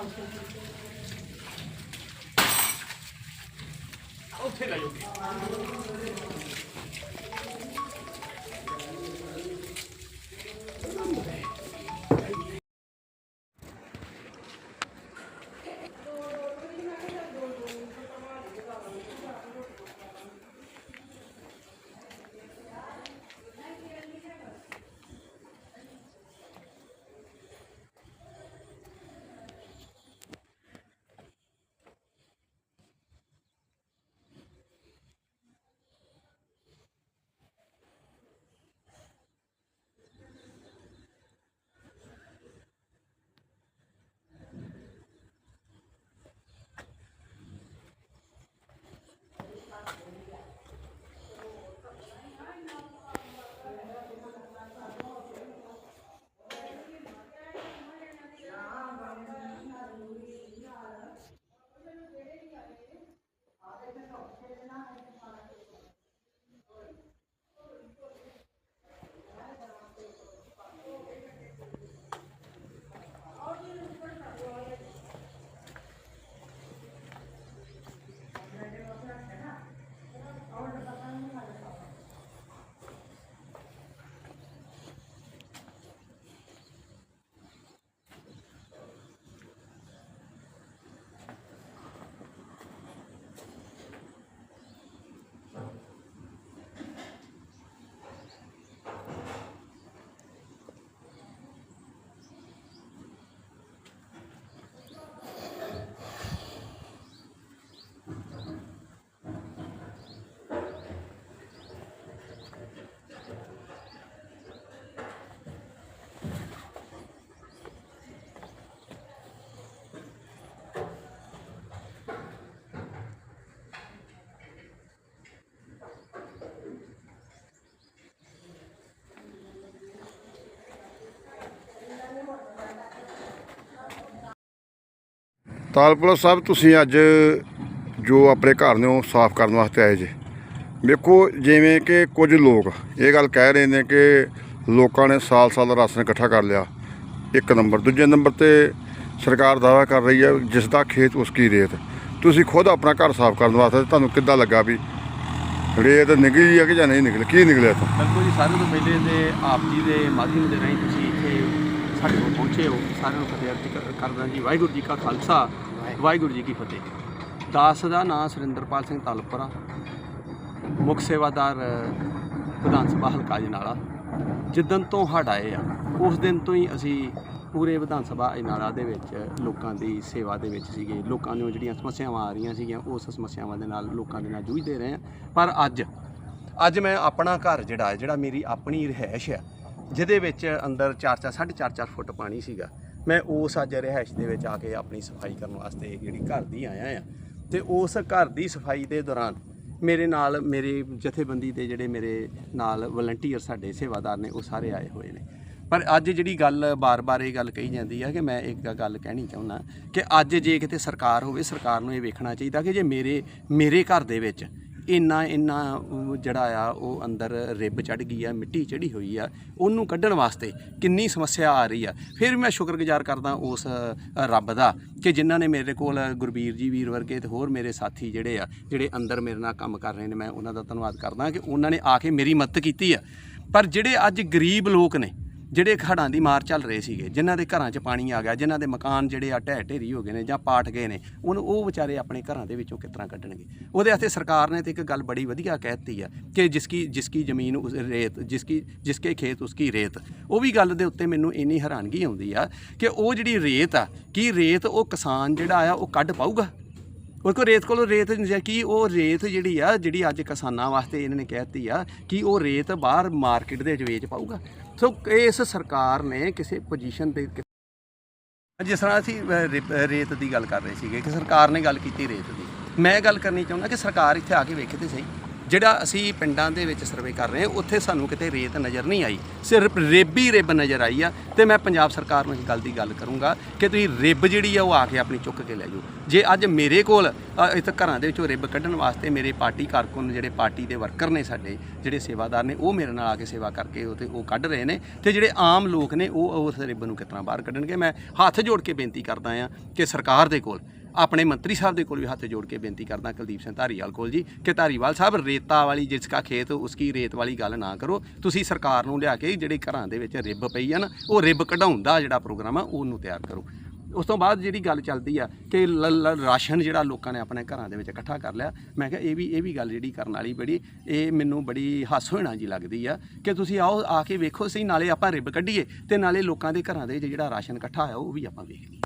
ਉੱਥੇ ਤਾਲਪੁਰਾ ਸਾਹਿਬ ਤੁਸੀਂ ਅੱਜ ਜੋ ਆਪਣੇ ਘਰ ਨੂੰ ਸਾਫ਼ ਕਰਨ ਵਾਸਤੇ ਆਏ ਜੇ। ਵੇਖੋ ਜਿਵੇਂ ਕਿ ਕੁਝ ਲੋਕ ਇਹ ਗੱਲ ਕਹਿ ਰਹੇ ਨੇ ਕਿ ਲੋਕਾਂ ਨੇ ਸਾਲ-ਸਾਲ ਦਾ ਰਾਸ਼ਨ ਇਕੱਠਾ ਕਰ ਲਿਆ। ਇੱਕ ਨੰਬਰ, ਦੂਜੇ ਨੰਬਰ ਤੇ ਸਰਕਾਰ ਦਾਅਵਾ ਕਰ ਰਹੀ ਹੈ, ਜਿਸ ਦਾ ਖੇਤ ਉਸ ਕੀ ਰੇਤ। ਤੁਸੀਂ ਖੁਦ ਆਪਣਾ ਘਰ ਸਾਫ਼ ਕਰਨ ਵਾਸਤੇ ਤੁਹਾਨੂੰ ਕਿੱਦਾਂ ਲੱਗਾ ਵੀ ਰੇਤ ਨਿਕਲੀ ਆ ਕਿ ਜਾਂ ਨਹੀਂ ਨਿਕਲੀ? ਕੀ ਨਿਕਲਿਆ ਤਾਂ ਬਿਲਕੁਲ ਜੀ ਸਾਰਿਆਂ ਤੋਂ ਪਹਿਲੇ ਤੇ ਆਪ ਜੀ ਦੇ ਮਾਧਿਅਮ ਦੇ ਰਾਹੀਂ ਤੁਸੀਂ ਸਾਡੇ ਕੋਲ ਪਹੁੰਚੇ ਹੋ ਸਾਰਿਆਂ ਨੂੰ ਫਤਿਹ ਅਰਜ਼ ਕਰ- ਕਰਦਾ ਜੀ। ਵਾਹਿਗੁਰੂ ਜੀ ਕਾ ਖਾਲਸਾ। ਵਾਹਿਗੁਰੂ। ਜੀ ਕੀ ਫਤਿਹ। ਦਾਸ ਦਾ ਨਾਂ ਸੁਰਿੰਦਰਪਾਲ ਸਿੰਘ ਤਾਲਪੁਰਾ ਮੁੱਖ ਸੇਵਾਦਾਰ ਅ, ਵਿਧਾਨ ਸਭਾ ਹਲਕਾ ਜਨਾਲਾ। ਜਿੱਦਣ ਤੋਂ ਹੜ ਆਏ ਆ ਉਸ ਦਿਨ ਤੋਂ ਹੀ ਅਸੀਂ ਪੂਰੇ ਵਿਧਾਨ ਸਭਾ ਅਜਨਾਲਾ ਦੇ ਵਿੱਚ ਲੋਕਾਂ ਦੀ ਸੇਵਾ ਦੇ ਵਿੱਚ ਸੀਗੇ। ਲੋਕਾਂ ਨੂੰ ਜਿਹੜੀਆਂ ਸਮੱਸਿਆਵਾਂ ਆ ਰਹੀਆਂ ਸੀਗੀਆਂ ਉਸ ਸਮੱਸਿਆਵਾਂ ਦੇ ਨਾਲ ਲੋਕਾਂ ਦੇ ਨਾਲ ਜੂਝਦੇ ਰਹੇ ਆ। ਪਰ ਅੱਜ ਅੱਜ ਮੈਂ ਆਪਣਾ ਘਰ ਜਿਹੜਾ ਹੈ, ਜਿਹੜਾ ਮੇਰੀ ਆਪਣੀ ਰਿਹਾਇਸ਼ ਹੈ ਜਿਹਦੇ ਵਿੱਚ ਅੰਦਰ 4-4 4.5 4 ਫੁੱਟ ਪਾਣੀ ਸੀਗਾ। ਮੈਂ ਉਸ ਅੱਜ ਰਿਹਾਇਸ਼ ਦੇ ਵਿੱਚ ਆ ਕੇ ਆਪਣੀ ਸਫ਼ਾਈ ਕਰਨ ਵਾਸਤੇ ਜਿਹੜੀ ਘਰ ਦੀ ਆਇਆ ਆ। ਤੇ ਉਸ ਘਰ ਦੀ ਸਫ਼ਾਈ ਦੇ ਦੌਰਾਨ ਮੇਰੇ ਨਾਲ ਮੇਰੇ ਜਥੇਬੰਦੀ ਦੇ ਜਿਹੜੇ ਮੇਰੇ ਨਾਲ ਵਲੰਟੀਅਰ ਸਾਡੇ ਸੇਵਾਦਾਰ ਨੇ, ਉਹ ਸਾਰੇ ਆਏ ਹੋਏ ਨੇ। ਪਰ ਅੱਜ ਜਿਹੜੀ ਗੱਲ ਬਾਰ-ਬਾਰ ਇਹ ਗੱਲ ਕਹੀ ਜਾਂਦੀ ਹੈ ਕਿ ਮੈਂ ਇੱਕ ਗੱਲ ਕਹਿਣੀ ਚਾਹੁੰਦਾ ਕਿ ਅੱਜ ਜੇ ਕਿਤੇ ਸਰਕਾਰ ਹੋਵੇ, ਸਰਕਾਰ ਨੂੰ ਇਹ ਵੇਖਣਾ ਚਾਹੀਦਾ ਕਿ ਜੇ ਮੇਰੇ ਮੇਰੇ ਘਰ ਦੇ ਵਿੱਚ ਇੰਨਾ ਇੰਨਾ ਜਿਹੜਾ ਆ, ਉਹ ਅੰਦਰ ਰਿੱਬ ਚੜ ਗਈ ਆ, ਮਿੱਟੀ ਚੜੀ ਹੋਈ ਆ, ਉਹਨੂੰ ਕੱਢਣ ਵਾਸਤੇ ਕਿੰਨੀ ਸਮੱਸਿਆ ਆ ਰਹੀ ਆ। ਫਿਰ ਮੈਂ ਸ਼ੁਕਰਗੁਜ਼ਾਰ ਕਰਦਾ ਉਸ ਰੱਬ ਦਾ ਕਿ ਜਿਨ੍ਹਾਂ ਨੇ ਮੇਰੇ ਕੋਲ ਗੁਰਬੀਰ ਜੀ ਵੀਰ ਵਰਗੇ ਤੇ ਹੋਰ ਮੇਰੇ ਸਾਥੀ ਜਿਹੜੇ ਆ, ਜਿਹੜੇ ਅੰਦਰ ਮੇਰੇ ਨਾਲ ਕੰਮ ਕਰ ਰਹੇ ਨੇ, ਮੈਂ ਉਹਨਾਂ ਦਾ ਧੰਨਵਾਦ ਕਰਦਾ ਕਿ ਉਹਨਾਂ ਨੇ ਆ ਕੇ ਮੇਰੀ ਮਦਦ ਕੀਤੀ ਆ। ਪਰ ਜਿਹੜੇ ਅੱਜ ਗਰੀਬ ਲੋਕ ਨੇ ਜਿਹੜੇ ਹੜ੍ਹਾਂ ਦੀ ਮਾਰ ਚੱਲ ਰਹੇ ਸੀਗੇ, ਜਿਨ੍ਹਾਂ ਦੇ ਘਰਾਂ 'ਚ ਪਾਣੀ ਆ ਗਿਆ, ਜਿਨ੍ਹਾਂ ਦੇ ਮਕਾਨ ਜਿਹੜੇ ਆ ਢਹਿ ਢੇਰੀ ਹੋ ਗਏ ਨੇ ਜਾਂ ਪਾਟ ਗਏ ਨੇ, ਉਹਨੂੰ ਉਹ ਵਿਚਾਰੇ ਆਪਣੇ ਘਰਾਂ ਦੇ ਵਿੱਚੋਂ ਕਿਸ ਤਰ੍ਹਾਂ ਕੱਢਣਗੇ? ਉਹਦੇ ਵਾਸਤੇ ਸਰਕਾਰ ਨੇ ਤੇ ਇੱਕ ਗੱਲ ਬੜੀ ਵਧੀਆ ਕਹਿਤੀ ਆ ਕਿ ਜਿਸਕੀ ਜਿਸਕੀ ਜ਼ਮੀਨ ਉਸ ਰੇਤ, ਜਿਸਕੀ, ਜਿਸਕੇ ਖੇਤ ਉਸਕੀ ਰੇਤ। ਉਹ ਵੀ ਗੱਲ ਦੇ ਉੱਤੇ ਮੈਨੂੰ ਇੰਨੀ ਹੈਰਾਨਗੀ ਆਉਂਦੀ ਆ ਕਿ ਉਹ ਜਿਹੜੀ ਰੇਤ ਆ, ਕੀ ਰੇਤ ਉਹ ਕਿਸਾਨ ਜਿਹੜਾ ਆ ਉਹ ਕੱਢ ਪਾਊਗਾ? ਉਹ ਕੋ ਰੇਤ ਕੋਲੋਂ ਰੇਤ ਨਹੀਂ ਜਾਂ ਕੀ ਉਹ ਰੇਤ ਜਿਹੜੀ ਆ, ਜਿਹੜੀ ਅੱਜ ਕਿਸਾਨਾਂ ਵਾਸਤੇ ਇਹਨਾਂ ਨੇ ਕਹਿਤੀ ਆ, ਕਿ ਉਹ ਰੇਤ ਬਾਹਰ ਮਾਰਕੀਟ ਦੇ ਵਿੱਚ ਵੇਚ ਪਾਊਗਾ। ਸੋ ਇਸ ਸਰਕਾਰ ਨੇ ਕਿਸੇ ਪੋਜੀਸ਼ਨ ਤੇ ਜਿਸ ਤਰ੍ਹਾਂ ਅਸੀਂ ਰੇਤ ਦੀ ਗੱਲ ਕਰ ਰਹੇ ਸੀਗੇ, ਕਿ ਸਰਕਾਰ ਨੇ ਗੱਲ ਕੀਤੀ ਰੇਤ ਦੀ। ਮੈਂ ਗੱਲ ਕਰਨੀ ਚਾਹੁੰਦਾ ਕਿ ਸਰਕਾਰ ਇੱਥੇ ਆ ਕੇ ਵੇਖੇ ਤੇ ਸਹੀ। ਜਿਹੜਾ ਅਸੀਂ ਪਿੰਡਾਂ ਦੇ ਵਿੱਚ ਸਰਵੇ ਕਰ ਰਹੇ ਹਾਂ, ਉੱਥੇ ਸਾਨੂੰ ਕਿਤੇ ਰੇਤ ਨਜ਼ਰ ਨਹੀਂ ਆਈ। ਸਿਰਫ ਰਿਬ ਹੀ ਰਿਬ ਨਜ਼ਰ ਆਈ ਆ ਤੇ ਮੈਂ ਪੰਜਾਬ ਸਰਕਾਰ ਨੂੰ ਇਸ ਗੱਲ ਦੀ ਗੱਲ ਕਰੂੰਗਾ ਕਿ ਤੁਸੀਂ ਰਿਬ ਜਿਹੜੀ ਆ ਉਹ ਆ ਕੇ ਆਪਣੀ ਚੁੱਕ ਕੇ ਲੈ ਜਾਓ। ਜੇ ਅੱਜ ਮੇਰੇ ਕੋਲ ਇੱਥੇ ਘਰਾਂ ਦੇ ਵਿੱਚੋਂ ਰਿਬ ਕੱਢਣ ਵਾਸਤੇ ਮੇਰੇ ਪਾਰਟੀ ਕਾਰਕੁਨ ਜਿਹੜੇ ਪਾਰਟੀ ਦੇ ਵਰਕਰ ਨੇ ਸਾਡੇ, ਜਿਹੜੇ ਸੇਵਾਦਾਰ ਨੇ, ਉਹ ਮੇਰੇ ਨਾਲ ਆ ਕੇ ਸੇਵਾ ਕਰਕੇ ਉਹ ਤੇ ਉਹ ਕੱਢ ਰਹੇ ਨੇ ਤੇ ਜਿਹੜੇ ਆਮ ਲੋਕ ਨੇ ਉਹ ਉਸ ਰਿਬ ਨੂੰ ਕਿਤਨਾ ਬਾਹਰ ਕੱਢਣਗੇ? ਮੈਂ ਹੱਥ ਜੋੜ ਕੇ ਬੇਨਤੀ ਕਰਦਾ ਆ ਕਿ ਸਰਕਾਰ ਦੇ ਕੋਲ ਆਪਣੇ ਮੰਤਰੀ ਸਾਹਿਬ ਦੇ ਕੋਲ ਵੀ ਹੱਥ ਜੋੜ ਕੇ ਬੇਨਤੀ ਕਰਦਾ ਕੁਲਦੀਪ ਸਿੰਘ ਧਾਰੀਵਾਲ ਕੋਲ ਜੀ, ਕਿ ਧਾਰੀਵਾਲ ਸਾਹਿਬ, ਰੇਤਾ ਵਾਲੀ ਜਿਸਕਾ ਖੇਤ, ਉਸਕੀ ਰੇਤ ਵਾਲੀ ਗੱਲ ਨਾ ਕਰੋ। ਤੁਸੀਂ ਸਰਕਾਰ ਨੂੰ ਲਿਆ ਕੇ ਜਿਹੜੇ ਘਰਾਂ ਦੇ ਵਿੱਚ ਰਿਬ ਪਈ ਆ ਨਾ, ਉਹ ਰਿਬ ਕਢਾਉਣ ਦਾ ਜਿਹੜਾ ਪ੍ਰੋਗਰਾਮ ਆ, ਉਹਨੂੰ ਤਿਆਰ ਕਰੋ। ਉਸ ਤੋਂ ਬਾਅਦ ਜਿਹੜੀ ਗੱਲ ਚੱਲਦੀ ਆ ਕਿ ਲ- ਰਾਸ਼ਨ ਜਿਹੜਾ ਲੋਕਾਂ ਨੇ ਆਪਣੇ ਘਰਾਂ ਦੇ ਵਿੱਚ ਇਕੱਠਾ ਕਰ ਲਿਆ, ਮੈਂ ਕਿਹਾ ਇਹ ਵੀ ਇਹ ਵੀ ਗੱਲ ਜਿਹੜੀ ਕਰਨ ਵਾਲੀ ਬੜੀ, ਇਹ ਮੈਨੂੰ ਬੜੀ ਹਾਸ ਹੋਣਾ ਜੀ ਲੱਗਦੀ ਆ ਕਿ ਤੁਸੀਂ ਆਓ, ਆ ਕੇ ਵੇਖੋ ਸਹੀ, ਨਾਲੇ ਆਪਾਂ ਰਿਬ ਕੱਢੀਏ ਤੇ ਨਾਲੇ ਲੋਕਾਂ ਦੇ ਘਰਾਂ ਦੇ ਵਿੱਚ ਜਿਹੜਾ ਰਾਸ਼ਨ ਇਕੱਠਾ ਹੋਇਆ, ਉਹ ਵੀ ਆਪਾਂ ਵੇਖ ਲਈਏ।